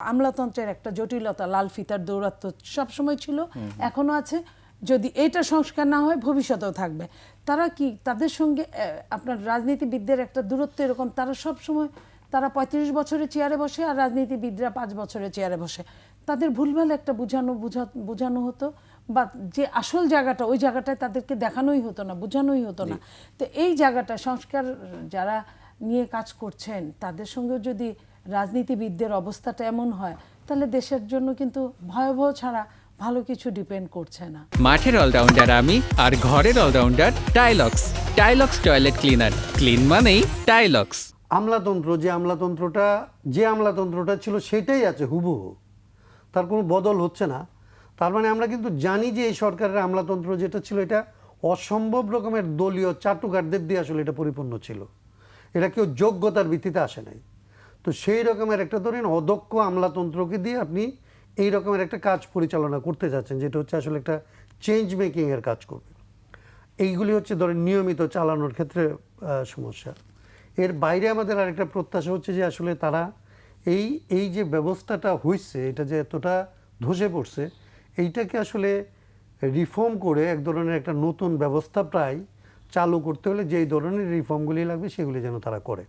আমলাতন্ত্রের একটা জটিলতা লাল ফিতার দৌরাত্ম সবসময় ছিল এখনও আছে। যদি এটা সংস্কার না হয় ভবিষ্যতেও থাকবে। তারা কি তাদের সঙ্গে আপনার রাজনীতিবিদদের একটা দূরত্ব এরকম তারা সব সময় তারা পঁয়ত্রিশ বছরের চেয়ারে বসে আর রাজনীতিবিদরা পাঁচ বছরের চেয়ারে বসে। তাদের ভুলভাল একটা বোঝানো বুঝা বোঝানো হতো বা যে আসল জায়গাটা ওই জায়গাটায় তাদেরকে দেখানোই হতো না বোঝানোই হতো না। তো এই জায়গাটা সংস্কার যারা নিয়ে কাজ করছেন তাদের সঙ্গেও যদি রাজনীতিবিদদের অবস্থাটা এমন হয় তাহলে দেশের জন্য কিন্তু ভয়াবহ ছাড়া ভালো কিছু ডিপেন্ড করছে না। মাঠের অলরাউন্ডার আমি আর ঘরের allrounder Tilex Tilex toilet cleaner clean মানেই টাইলক্স আমলাতন্ত্র যে আমলাতন্ত্রটা যে আমলাতন্ত্রটা ছিল সেটাই আছে হুবহু। তার কোনো বদল হচ্ছে না। তার মানে আমরা কিন্তু জানি যে এই সরকারের আমলাতন্ত্র যেটা ছিল এটা অসম্ভব রকমের দলীয় চাটুকারদের দিয়ে আসলে এটা পরিপূর্ণ ছিল। এটা কেউ যোগ্যতার ভিত্তিতে আসে নাই। তো সেই রকমের একটা, ধরেন অদক্ষ আমলাতন্ত্রকে দিয়ে আপনি এই রকমের একটা কাজ পরিচালনা করতে যাচ্ছেন, যেটা হচ্ছে আসলে একটা চেঞ্জ মেকিংয়ের কাজ করবে। এইগুলি হচ্ছে ধরেন নিয়মিত চালানোর ক্ষেত্রে সমস্যা। এর বাইরে আমাদের আরেকটা প্রত্যাশা হচ্ছে যে আসলে তারা এই এই যে ব্যবস্থাটা হয়েছে এটা যে এতটা ধসে পড়ছে, এইটাকে আসলে রিফর্ম করে এক ধরনের একটা নতুন ব্যবস্থা প্রায় চালু করতে হলে যেই ধরনের রিফর্মগুলি লাগবে সেগুলি যেন তারা করে।